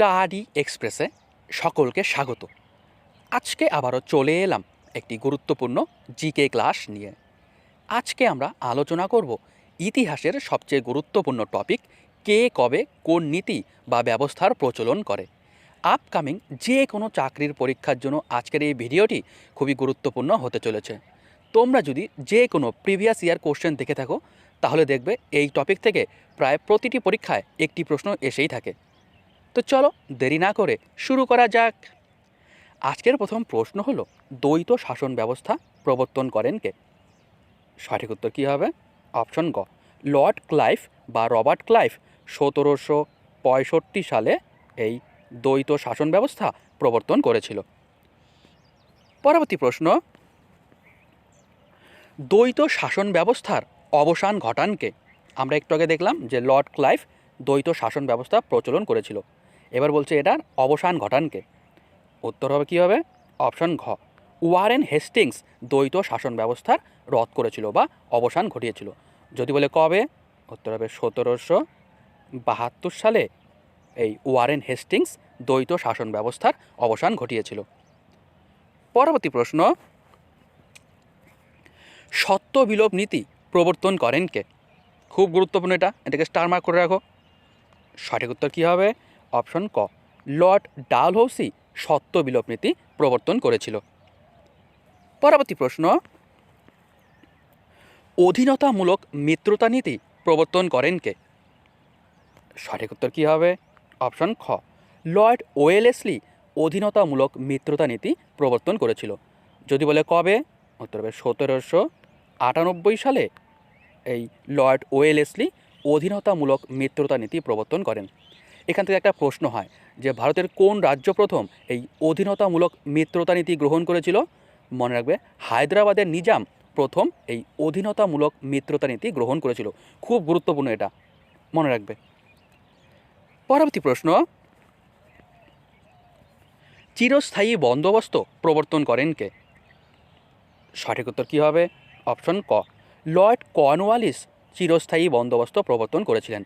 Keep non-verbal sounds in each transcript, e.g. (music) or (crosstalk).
Study এক্সপ্রেসে সকলকে স্বাগত। আজকে আবারও চলে এলাম একটি গুরুত্বপূর্ণ জিকে ক্লাস নিয়ে। আজকে আমরা আলোচনা করব ইতিহাসের সবচেয়ে গুরুত্বপূর্ণ টপিক, কে কবে, কোন নীতি বা ব্যবস্থার প্রচলন করে। আপকামিং যে কোনো চাকরির পরীক্ষার জন্য আজকের এই ভিডিওটি খুবই গুরুত্বপূর্ণ হতে চলেছে। তোমরা যদি যে কোনো প্রিভিয়াস ইয়ার কোশ্চেন দেখে থাকো, তাহলে দেখবে এই টপিক থেকে প্রায় প্রতিটি পরীক্ষায় একটি প্রশ্ন এসেই থাকে। তো চলো দেরি না করে শুরু করা যাক। আজকের প্রথম প্রশ্ন হলো, দ্বৈত শাসন ব্যবস্থা প্রবর্তন করেন কে? সঠিক উত্তর কী হবে? অপশন গ, লর্ড ক্লাইভ বা রবার্ট ক্লাইভ সতেরোশো পঁয়ষট্টি সালে এই দ্বৈত শাসন ব্যবস্থা প্রবর্তন করেছিল। পরবর্তী প্রশ্ন, দ্বৈত শাসন ব্যবস্থার অবসান ঘটানকে আমরা একটু আগে দেখলাম যে লর্ড ক্লাইভ দ্বৈত শাসন ব্যবস্থা প্রচলন করেছিল। এবার বলছে এটার অবসান ঘটানকে। উত্তর হবে কী হবে? অপশন ঘ। ওয়ারেন হেস্টিংস দ্বৈত শাসন ব্যবস্থার রদ করেছিল বা অবসান ঘটিয়েছিল। যদি বলে কবে? উত্তর হবে সতেরোশো বাহাত্তর সালে এই ওয়ারেন হেস্টিংস দ্বৈত শাসন ব্যবস্থার অবসান ঘটিয়েছিল। পরবর্তী প্রশ্ন, সত্য বিলোপ নীতি প্রবর্তন করেন কে? খুব গুরুত্বপূর্ণ এটা। এটাকে স্টার মার্ক করে রাখো। সঠিক উত্তর কী হবে? অপশন ক। লর্ড ডালহৌসি সত্য বিলোপ নীতি প্রবর্তন করেছিল। পরবর্তী প্রশ্ন। অধীনতামূলক মিত্রতা নীতি প্রবর্তন করেন কে? সঠিক উত্তর কী হবে? অপশন খ। লর্ড ওয়েলেসলি অধীনতামূলক মিত্রতা নীতি প্রবর্তন করেছিল। যদি বলে কবে? উত্তর হবে সতেরোশো আটানব্বই সালে। এই লর্ড ওয়েলেসলি অধীনতামূলক মিত্রতা নীতি প্রবর্তন করেন। এখান থেকে একটা প্রশ্ন হয় যে ভারতের কোন রাজ্য প্রথম এই অধীনতামূলক মিত্রতা নীতি গ্রহণ করেছিল? মনে রাখবে, হায়দ্রাবাদের নিজাম প্রথম এই অধীনতামূলক মিত্রতা নীতি গ্রহণ করেছিল। খুব গুরুত্বপূর্ণ এটা। মনে রাখবে। পরবর্তী প্রশ্ন, চিরস্থায়ী বন্দোবস্ত প্রবর্তন করেন কে? সঠিক উত্তর কী হবে? অপশন ক। লর্ড কর্নওয়ালিস চিরস্থায়ী বন্দোবস্ত প্রবর্তন করেছিলেন।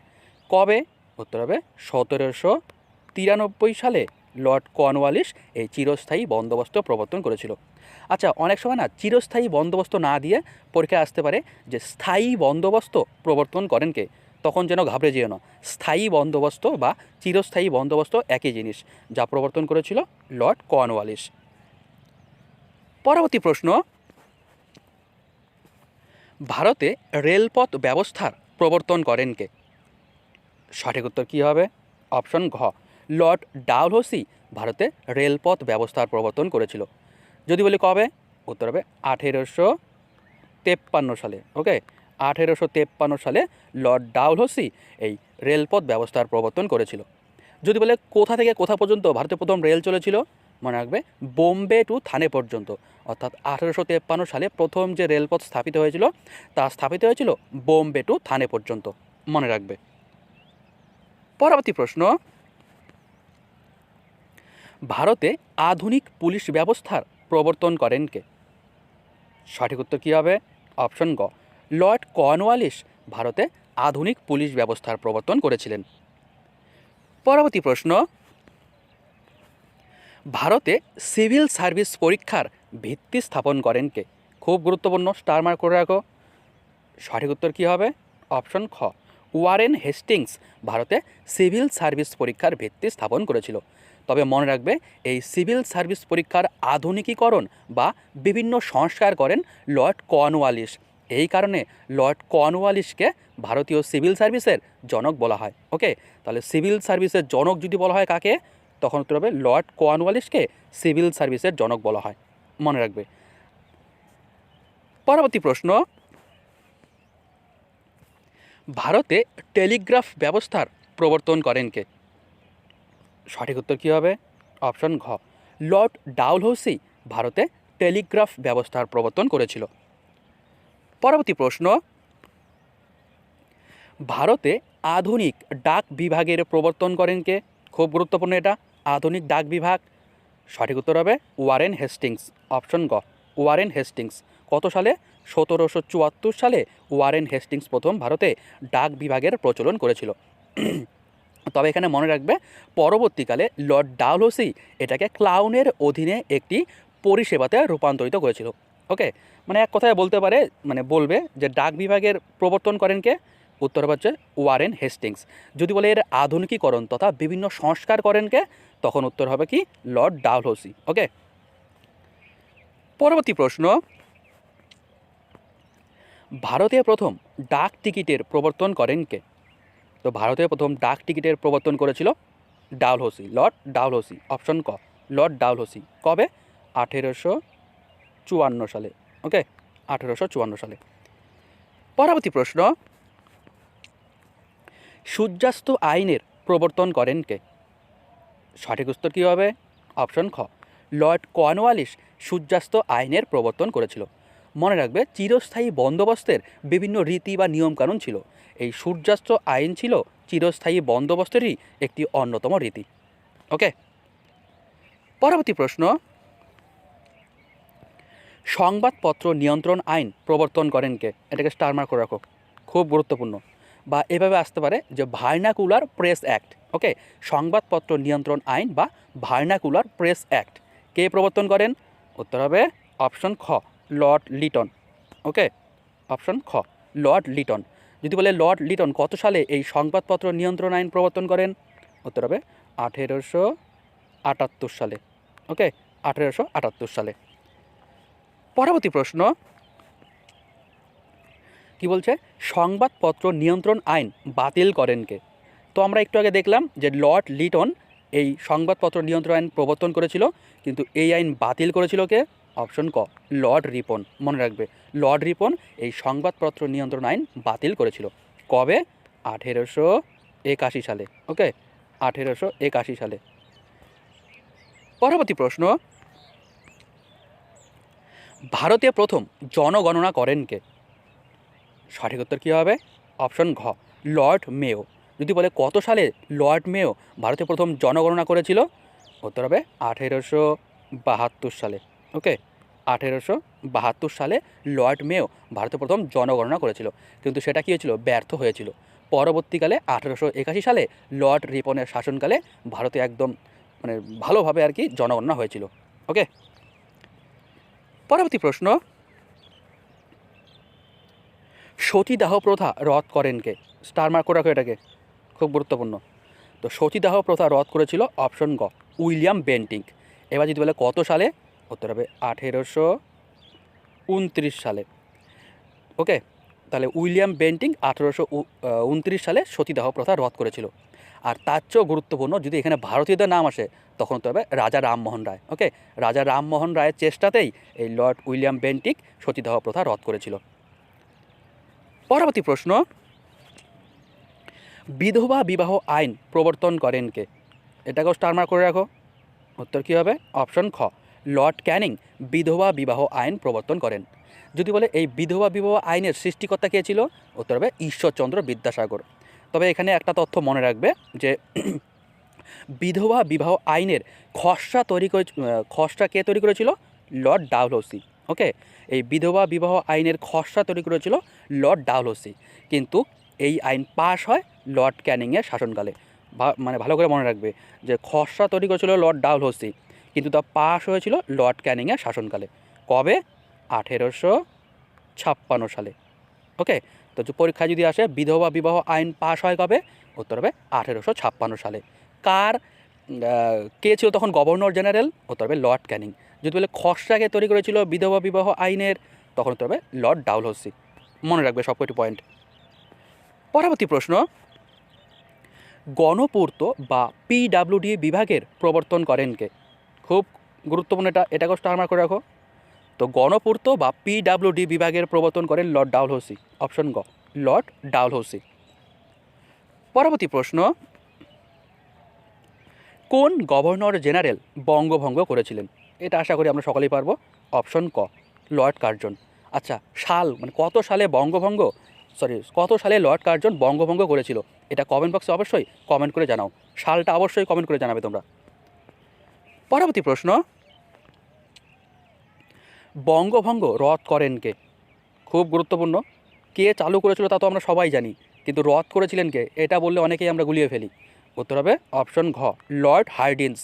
কবে? উত্তর হবে সতেরোশো তিরানব্বই সালে লর্ড কর্নওয়ালিস এই চিরস্থায়ী বন্দোবস্ত প্রবর্তন করেছিল। আচ্ছা অনেক সময় না চিরস্থায়ী বন্দোবস্ত না দিয়ে পরীক্ষায় আসতে পারে যে স্থায়ী বন্দোবস্ত প্রবর্তন করেন কে? তখন যেন ঘাবড়ে যেও না। স্থায়ী বন্দোবস্ত বা চিরস্থায়ী বন্দোবস্ত একই জিনিস যা প্রবর্তন করেছিল লর্ড কর্নওয়ালিস পরবর্তী প্রশ্ন। ভারতে রেলপথ ব্যবস্থার প্রবর্তন করেন কে? সঠিক উত্তর কী হবে? অপশন ঘ। লর্ড ডালহৌসি ভারতে রেলপথ ব্যবস্থার প্রবর্তন করেছিল। যদি বলি কবে? উত্তর হবে আঠেরোশো তেপ্পান্ন সালে, ওকে? আঠেরোশো তেপ্পান্ন সালে লর্ড ডাউলহসি এই রেলপথ ব্যবস্থার প্রবর্তন করেছিল। যদি বলে কোথা থেকে কোথা পর্যন্ত ভারতে প্রথম রেল চলেছিল? মনে রাখবে বোম্বে টু থানে পর্যন্ত। অর্থাৎ আঠেরোশো তেপ্পান্ন সালে প্রথম যে রেলপথ স্থাপিত হয়েছিল, তা স্থাপিত হয়েছিল বোম্বে টু থানে পর্যন্ত। মনে রাখবে। পরবর্তী প্রশ্ন। ভারতে আধুনিক পুলিশ ব্যবস্থার প্রবর্তন করেন কে? সঠিক উত্তর কী হবে? অপশন গ। লর্ড কর্নওয়ালিস ভারতে আধুনিক পুলিশ ব্যবস্থার প্রবর্তন করেছিলেন। পরবর্তী প্রশ্ন। ভারতে সিভিল সার্ভিস পরীক্ষার ভিত্তি স্থাপন করেন কে? খুব গুরুত্বপূর্ণ, স্টার মার্ক করে রাখো। সঠিক উত্তর কী হবে? অপশন খ। ওয়ারেন হেস্টিংস ভারতে সিভিল সার্ভিস পরীক্ষার ভিত্তি স্থাপন করেছিল। তবে মনে রাখবে, এই সিভিল সার্ভিস পরীক্ষার আধুনিকীকরণ বা বিভিন্ন সংস্কার করেন লর্ড কর্নওয়ালিস এই কারণে লর্ড কর্নওয়ালিসকে ভারতীয় সিভিল সার্ভিসের জনক বলা হয়। ওকে? তাহলে সিভিল সার্ভিসের জনক যদি বলা হয় কাকে? তখন উত্তর হবে লর্ড কর্নওয়ালিসকে সিভিল সার্ভিসের জনক বলা হয়। মনে রাখবে। পরবর্তী প্রশ্ন ভারতে টেলিগ্রাফ ব্যবস্থার প্রবর্তন করেন কে? সঠিক উত্তর কী হবে? অপশন ঘ। লর্ড ডাউলহৌসি ভারতে টেলিগ্রাফ ব্যবস্থার প্রবর্তন করেছিল। পরবর্তী প্রশ্ন। ভারতে আধুনিক ডাক বিভাগের প্রবর্তন করেন কে? খুব গুরুত্বপূর্ণ এটা। আধুনিক ডাক বিভাগ। সঠিক উত্তর হবে ওয়ারেন হেস্টিংস। অপশন গ। Warren Hastings. কত সালে? সতেরোশো চুয়াত্তর সালে ওয়ারেন হেস্টিংস প্রথম ভারতে ডাক বিভাগের প্রচলন করেছিল। তবে এখানে মনে রাখবে, পরবর্তীকালে লর্ড ডালহৌসি এটাকে ক্লাউনের অধীনে একটি পরিষেবাতে রূপান্তরিত করেছিল। ওকে মানে এক কথায় বলতে পারে মানে বলবে যে ডাক বিভাগের প্রবর্তন করেন কে? উত্তর হচ্ছে ওয়ারেন হেস্টিংস। যদি বলে এর আধুনিকীকরণ তথা বিভিন্ন সংস্কার করেন কে? তখন উত্তর হবে কি? লর্ড ডালহৌসি। ওকে পরবর্তী প্রশ্ন। ভারতে প্রথম ডাক টিকিটের প্রবর্তন করেন কে? তো ভারতে প্রথম ডাক টিকিটের প্রবর্তন করেছিল ডালহৌসি, লর্ড ডালহৌসি, অপশন ক, লর্ড ডালহৌসি। কবে? আঠেরোশো চুয়ান্ন সালে, ওকে? আঠেরোশো চুয়ান্ন সালে। পরবর্তী প্রশ্ন, সূর্যাস্ত আইনের প্রবর্তন করেন কে? সঠিক উত্তর কী হবে? অপশন খ, লর্ড কর্নওয়ালিস সূর্যাস্ত আইনের প্রবর্তন করেছিল। মনে রাখবে, চিরস্থায়ী বন্দোবস্তের বিভিন্ন রীতি বা নিয়মকানুন ছিল। এই সূর্যাস্ত আইন ছিল চিরস্থায়ী বন্দোবস্তেরই একটি অন্যতম রীতি। ওকে? পরবর্তী প্রশ্ন। সংবাদপত্র নিয়ন্ত্রণ আইন প্রবর্তন করেন কে? এটাকে স্টারমার্ক করে রাখো। খুব গুরুত্বপূর্ণ। বা এভাবে আসতে পারে যে ভার্নাকুলার প্রেস অ্যাক্ট, ওকে? সংবাদপত্র নিয়ন্ত্রণ আইন বা ভার্নাকুলার প্রেস অ্যাক্ট। কে প্রবর্তন করেন? উত্তর হবে অপশন খ। Lord Lytton, okay? অপশন খ, লর্ড লিটন। যদি বলে লর্ড লিটন, কত সালে এই সংবাদপত্র নিয়ন্ত্রণ আইন প্রবর্তন করেন? উত্তর হবে আঠেরোশো আটাত্তর সালে, ওকে? আঠেরোশো আটাত্তর সালে। পরবর্তী প্রশ্ন, কি বলছে? সংবাদপত্র নিয়ন্ত্রণ আইন বাতিল করেন কে? তো আমরা একটু আগে দেখলাম যে লর্ড লিটন এই সংবাদপত্র নিয়ন্ত্রণ আইন প্রবর্তন করেছিল, কিন্তু এই আইন বাতিল করেছিল কে? অপশন ক, লর্ড রিপন। মনে রাখবে, লর্ড রিপন এই সংবাদপত্র নিয়ন্ত্রণ আইন বাতিল করেছিল। কবে? আঠেরোশো একাশি সালে ওকে আঠেরোশো একাশি সালে। পরবর্তী প্রশ্ন। ভারতে প্রথম জনগণনা করেন কে? সঠিক উত্তর কী হবে? অপশন ঘ, লর্ড মেও যদি বলে কত সালে লর্ড মেও ভারতে প্রথম জনগণনা করেছিল? উত্তর হবে আঠেরোশো বাহাত্তর সালে। ওকে, আঠেরোশো বাহাত্তর সালে লর্ড মেও ভারতে প্রথম জনগণনা করেছিল। কিন্তু সেটা কী হয়েছিল? ব্যর্থ হয়েছিল। পরবর্তীকালে আঠেরোশো একাশি সালে লর্ড রিপনের শাসনকালে ভারতে একদম মানে ভালোভাবে আর কি জনগণনা হয়েছিল। ওকে, পরবর্তী প্রশ্ন। সতীদাহ প্রথা রদ করেন কে? স্টার মার্ক করে রাখো এটাকে, খুব গুরুত্বপূর্ণ। তো সতীদাহ প্রথা রদ করেছিল অপশন গ, উইলিয়াম বেন্টিং এবার যদি বলে কত সালে? উত্তর হবে আঠেরোশো উনত্রিশ সালে। ওকে, তাহলে উইলিয়াম বেন্টিং আঠেরোশো উনত্রিশ সালে সতীদাহ প্রথা রদ করেছিল। আর তার চেয়েও গুরুত্বপূর্ণ, যদি এখানে ভারতীয়দের নাম আসে, তখন তো হবে রাজা রামমোহন রায়, ওকে? রাজা রামমোহন রায়ের চেষ্টাতেই এই লর্ড উইলিয়াম বেন্টিক সতীদাহ প্রথা রদ করেছিল। পরবর্তী প্রশ্ন, বিধবা বিবাহ আইন প্রবর্তন করেন কে? এটাকেও স্টার মার্ক করে রাখো। উত্তর কী হবে? অপশন খ। লর্ড ক্যানিং বিধবা বিবাহ আইন প্রবর্তন করেন। যদি বলে এই বিধবা বিবাহ আইনের সৃষ্টিকর্তা কে ছিল? উত্তর হবে ঈশ্বরচন্দ্র বিদ্যাসাগর। তবে এখানে একটা তথ্য মনে রাখবে যে (clears throat) বিধবা বিবাহ আইনের খসড়া তৈরি করে, খসড়া কে তৈরি করেছিল? লর্ড ডাউলসি ওকে এই বিধবা বিবাহ আইনের খসড়া তৈরি করেছিল লর্ড ডাউলসি কিন্তু এই আইন পাশ হয় লর্ড ক্যানিংয়ের শাসনকালে। মানে ভালো করে মনে রাখবে যে খসড়া তৈরি করেছিল লর্ড ডাউলহসি কিন্তু তা পাশ হয়েছিল লর্ড ক্যানিংয়ের শাসনকালে। কবে? আঠেরোশো ছাপ্পান্ন সালে। ওকে? তো যে পরীক্ষায় যদি আসে, বিধবা বিবাহ আইন পাশ হয় কবে? উত্তর হবে আঠেরোশো ছাপ্পান্ন সালে। কার কে ছিল তখন গভর্নর জেনারেল? উত্তর হবে লর্ড ক্যানিং। যদি বলে খসড়াকে তৈরি করেছিল বিধবা বিবাহ আইনের, তখন উত্তর হবে লর্ড ডাউলহসি। মনে রাখবে সব কটি পয়েন্ট। পরবর্তী প্রশ্ন। গণপূর্ত বা পিডাব্লিউডি বিভাগের প্রবর্তন করেন কে? খুব গুরুত্বপূর্ণ এটা এটা স্টার মার্ক করে রাখো। তো গণপূর্ত বা পিডাব্লিউডি বিভাগের প্রবর্তন করেন লর্ড ডাউলহৌসি অপশন গ লর্ড ডাউলহৌসি পরবর্তী প্রশ্ন, কোন গভর্নর জেনারেল বঙ্গভঙ্গ করেছিলেন? এটা আশা করি আমরা সকলেই পারব। অপশন ক লর্ড কার্জন আচ্ছা সাল মানে কত সালে বঙ্গভঙ্গ সরি কত সালে লর্ড কার্জন বঙ্গভঙ্গ করেছিল? এটা কমেন্ট বক্সে অবশ্যই কমেন্ট করে জানাও। সালটা অবশ্যই কমেন্ট করে জানাবে তোমরা। পরবর্তী প্রশ্ন। বঙ্গভঙ্গ রদ করেন কে? খুব গুরুত্বপূর্ণ। কে চালু করেছিল তা তো আমরা সবাই জানি, কিন্তু রদ করেছিলেন কে? এটা বললে অনেকেই আমরা গুলিয়ে ফেলি। উত্তর হবে অপশন ঘ, লর্ড হার্ডিন্স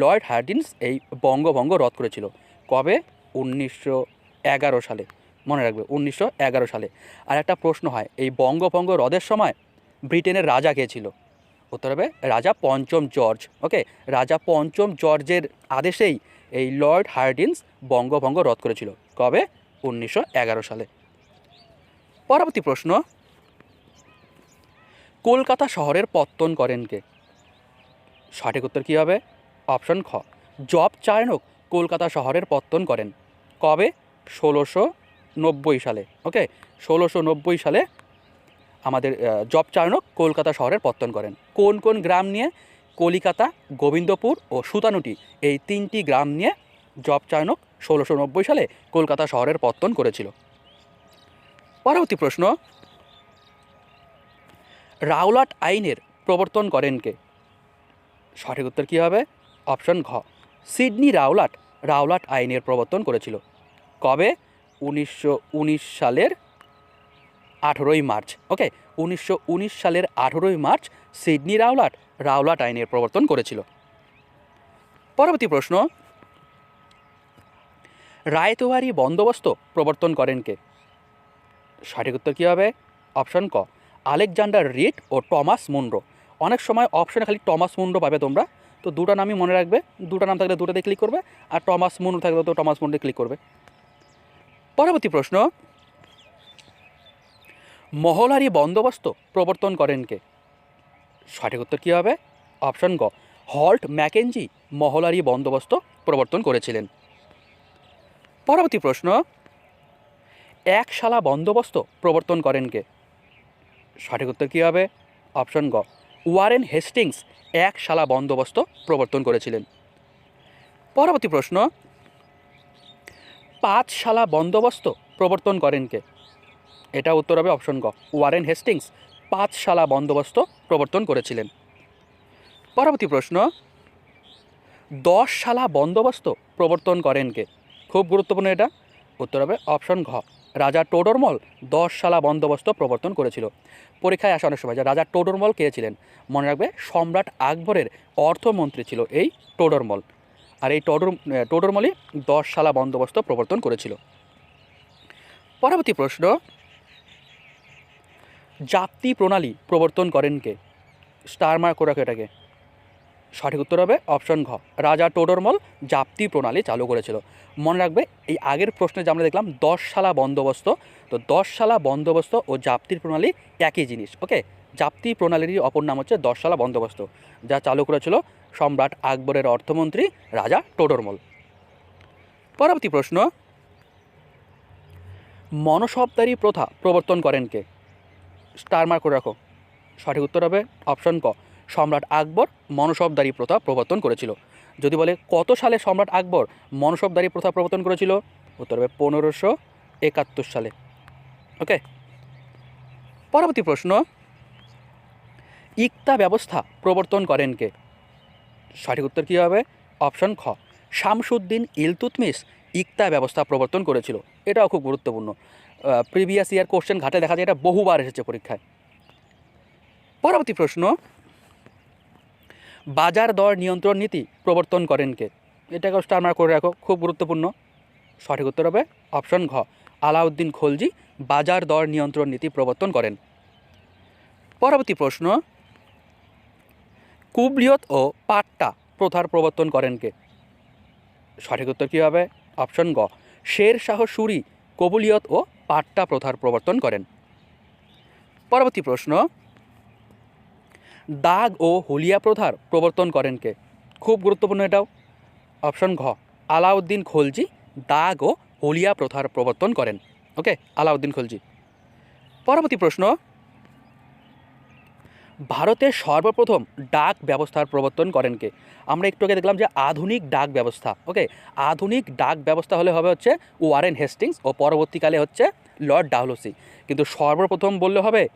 লর্ড হার্ডিন্স এই বঙ্গভঙ্গ রদ করেছিল কবে? উনিশশো এগারো সালে। মনে রাখবে, উনিশশো এগারো সালে। আর একটা প্রশ্ন হয়, এই বঙ্গভঙ্গ রদের সময় ব্রিটেনের রাজা কে ছিল? উত্তর হবে রাজা পঞ্চম জর্জ ওকে রাজা পঞ্চম জর্জের আদেশেই এই লর্ড হার্ডিন্স বঙ্গভঙ্গ রদ করেছিল। কবে? উনিশশো এগারো সালে। পরবর্তী প্রশ্ন। কলকাতা শহরের পত্তন করেন কে? সঠিক উত্তর কী হবে? অপশন খ। জব চায়নক কলকাতা শহরের পত্তন করেন। কবে? ষোলোশো নব্বই সালে ওকে ষোলোশো নব্বই সালে আমাদের জব চায়নক কলকাতা শহরের পত্তন করেন। কোন কোন গ্রাম নিয়ে? কলিকাতা, গোবিন্দপুর ও সুতানুটি এই তিনটি গ্রাম নিয়ে জব চায়নক ষোলোশো নব্বই সালে কলকাতা শহরের পত্তন করেছিল। পরবর্তী প্রশ্ন, রাওলাট আইনের প্রবর্তন করেন কে? সঠিক উত্তর কী হবে? অপশন ঘ, সিডনি রাওলাট রাওলাট আইনের প্রবর্তন করেছিল। কবে? উনিশশো উনিশ সালের আঠেরোই মার্চ। ওকে, উনিশশো উনিশ সালের আঠেরোই মার্চ সিডনি রাওলাট রাওলাট আইনের প্রবর্তন করেছিল। পরবর্তী প্রশ্ন রায়তোয়ারি বন্দোবস্ত প্রবর্তন করেন কে? সঠিক উত্তর কী হবে? অপশন ক, আলেকজান্ডার রিড ও টমাস মুন্ড্রো। অনেক সময় অপশনে খালি টমাস মুন্ড্রো পাবে তোমরা। তো দুটো নামই মনে রাখবে। দুটো নাম থাকলে দুটোতে ক্লিক করবে আর টমাস মুন্ড্রো থাকলে তো টমাস মুন্ড্রো ক্লিক করবে। পরবর্তী প্রশ্ন মহলারি বন্দোবস্ত প্রবর্তন করেন কে? সঠিক উত্তর কী হবে? অপশন গ। হল্ট ম্যাকেনজি মহলারি বন্দোবস্ত প্রবর্তন করেছিলেন। পরবর্তী প্রশ্ন। একশালা বন্দোবস্ত প্রবর্তন করেন কে? সঠিক উত্তর কী হবে? অপশন গ। ওয়ারেন হেস্টিংস এক শালা বন্দোবস্ত প্রবর্তন করেছিলেন। পরবর্তী প্রশ্ন। পাঁচ শালা বন্দোবস্ত প্রবর্তন করেন কে? এটা উত্তর হবে অপশন গ। ওয়ারেন হেস্টিংস পাঁচ শালা বন্দোবস্ত প্রবর্তন করেছিলেন। পরবর্তী প্রশ্ন দশ শালা বন্দোবস্ত প্রবর্তন করেন কে? খুব গুরুত্বপূর্ণ এটা। উত্তর হবে অপশন ঘ। রাজা টোডরমল দশ শালা বন্দোবস্ত প্রবর্তন করেছিল। পরীক্ষায় আসা অনেক সময় যে রাজা টোডরমল কে ছিলেন? মনে রাখবে সম্রাট আকবরের অর্থমন্ত্রী ছিল এই টোডরমল। আর এই টোডর টোডরমলই দশ শালা বন্দোবস্ত প্রবর্তন করেছিল। পরবর্তী প্রশ্ন জাতি প্রণালী প্রবর্তন করেন কে? স্টার মার্ক রাখো এটাকে। সঠিক উত্তর হবে অপশন ঘ। রাজা টোডরমল জাপ্তি প্রণালী চালু করেছিল। মনে রাখবে, এই আগের প্রশ্নে যে আমরা দেখলাম দশ শালা বন্দোবস্ত, তো দশ শালা বন্দোবস্ত ও জাপ্তির প্রণালী একই জিনিস ওকে জাপ্তি প্রণালীরই অপর নাম হচ্ছে দশ শালা বন্দোবস্ত, যা চালু করেছিল সম্রাট আকবরের অর্থমন্ত্রী রাজা টোডরমল। পরবর্তী প্রশ্ন। মনসবদারি প্রথা প্রবর্তন করেন কে? স্টার মার্ক করে রাখো। সঠিক উত্তর হবে অপশন ক। সম্রাট আকবর মনসবদারি প্রথা প্রবর্তন করেছিল। যদি বলে কত সালে সম্রাট আকবর মনসবদারি প্রথা প্রবর্তন করেছিল? উত্তর হবে পনেরোশো একাত্তর সালে। ওকে? পরবর্তী প্রশ্ন। ইকতা ব্যবস্থা প্রবর্তন করেন কে? সঠিক উত্তর কী হবে? অপশন খ। শামসুদ্দিন ইলতুতমিস ইকতা ব্যবস্থা প্রবর্তন করেছিল। এটাও খুব গুরুত্বপূর্ণ। প্রিভিয়াস ইয়ার কোশ্চেন ঘাটে দেখা যায়, এটা বহুবার এসেছে পরীক্ষায়। পরবর্তী প্রশ্ন, বাজার দর নিয়ন্ত্রণ নীতি প্রবর্তন করেন কে? এটাকেও স্টার মার্ক করে রাখো, খুব গুরুত্বপূর্ণ। সঠিক উত্তর হবে অপশন ঘ, আলাউদ্দিন খলজি, বাজার দর নিয়ন্ত্রণ নীতি প্রবর্তন করেন। পরবর্তী প্রশ্ন, কুবলিয়ত ও পাট্টা প্রথার প্রবর্তন করেন কে? সঠিক উত্তর কী হবে? অপশন গ শের শাহ সুরি, কবুলিয়ত ও পাট্টা প্রথার প্রবর্তন করেন। পরবর্তী প্রশ্ন, দাগ ও হুলিয়া প্রথার প্রবর্তন করেন কে? খুব গুরুত্বপূর্ণ এটাও। অপশন ঘ, আলাউদ্দিন খলজি দাগ ও হুলিয়া প্রথার প্রবর্তন করেন। ওকে, আলাউদ্দিন খলজি। পরবর্তী প্রশ্ন ভারতের সর্বপ্রথম ডাক ব্যবস্থার প্রবর্তন করেন কে? আমরা একটু আগে দেখলাম যে আধুনিক ডাক ব্যবস্থা ওকে আধুনিক ডাক ব্যবস্থা হলে হবে হচ্ছে ওয়ারেন হেস্টিংস ও পরবর্তীকালে হচ্ছে লর্ড ডাউলসি কিন্তু সর্বপ্রথম বললে হবে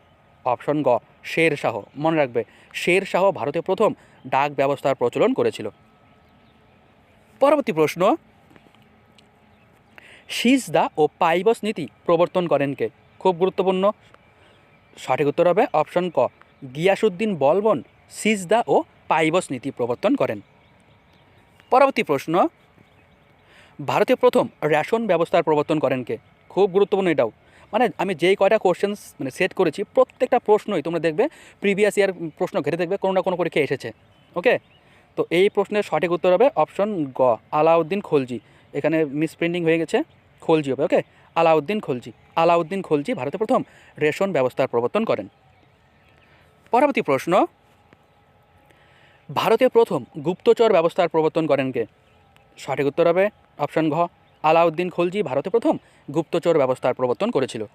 অপশন গ, শের শাহ। মনে রাখবে, শের শাহ ভারতে প্রথম ডাক ব্যবস্থার প্রচলন করেছিল। পরবর্তী প্রশ্ন, সিজদা ও পাইবস নীতি প্রবর্তন করেন কে? খুব গুরুত্বপূর্ণ। সঠিক উত্তর হবে অপশন ক গিয়াসুদ্দিন বলবন, সিজদা ও পাইবস নীতি প্রবর্তন করেন। পরবর্তী প্রশ্ন, ভারতে প্রথম রেশন ব্যবস্থার প্রবর্তন করেন কে? খুব গুরুত্বপূর্ণ এটাও। মানে আমি যেই কয়টা কোশ্চেন্স মানে সেট করেছি, প্রত্যেকটা প্রশ্নই তোমরা দেখবে প্রিভিয়াস ইয়ার প্রশ্ন ঘেটে দেখবে কোনো না কোনো পরীক্ষায় এসেছে। ওকে? তো এই প্রশ্নের সঠিক উত্তর হবে অপশন গ, আলাউদ্দিন খলজি। এখানে মিসপ্রিন্টিং হয়ে গেছে, খলজি হবে, ওকে? আলাউদ্দিন খলজি। আলাউদ্দিন খলজি ভারতে প্রথম রেশন ব্যবস্থার প্রবর্তন করেন। পরবর্তী প্রশ্ন। ভারতে প্রথম গুপ্তচর ব্যবস্থার প্রবর্তন করেন কে? সঠিক উত্তর হবে অপশন ঘ, আলাউদ্দিন খলজি ভারতে প্রথম গুপ্তচর ব্যবস্থার প্রবর্তন করেছিল।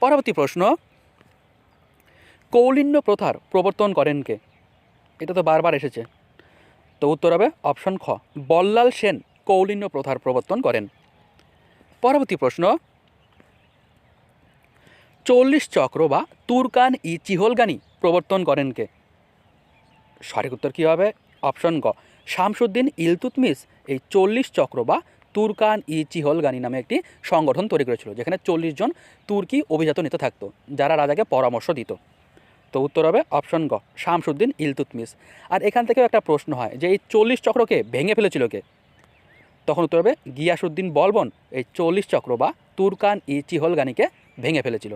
পরবর্তী প্রশ্ন, কৌলিন্য প্রথার প্রবর্তন করেন কে? এটা তো বারবার এসেছে। তো উত্তর হবে অপশন খ, বল্লাল সেন কৌলিন্য প্রথার প্রবর্তন করেন। পরবর্তী প্রশ্ন চল্লিশ চক্র বা তুরকান ই চিহলগানি প্রবর্তন করেন কে? সঠিক উত্তর কী হবে? অপশন গ। শামসুদ্দিন ইলতুতমিস এই চল্লিশ চক্র বা তুর্কান ই চিহলগানি নামে একটি সংগঠন তৈরি করেছিল, যেখানে চল্লিশ জন তুর্কি অভিজাত নেতা থাকতো, যারা রাজাকে পরামর্শ দিত। তো উত্তর হবে অপশন গ, শামসুদ্দিন ইলতুতমিস আর এখান থেকেও একটা প্রশ্ন হয় যে এই চল্লিশ চক্রকে ভেঙে ফেলেছিল কে? তখন উত্তর হবে গিয়াসুদ্দিন বলবন এই চল্লিশ চক্র বা তুর্কান ই চিহলগানিকে ভেঙে ফেলেছিল।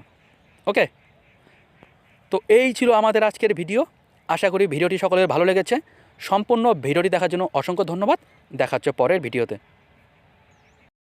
ওকে? তো এই ছিল আমাদের আজকের ভিডিও। আশা করি ভিডিওটি সকলের ভালো লেগেছে। সম্পূর্ণ ভিডিওটি দেখার জন্য অসংখ্য ধন্যবাদ। দেখা পরের ভিডিওতে।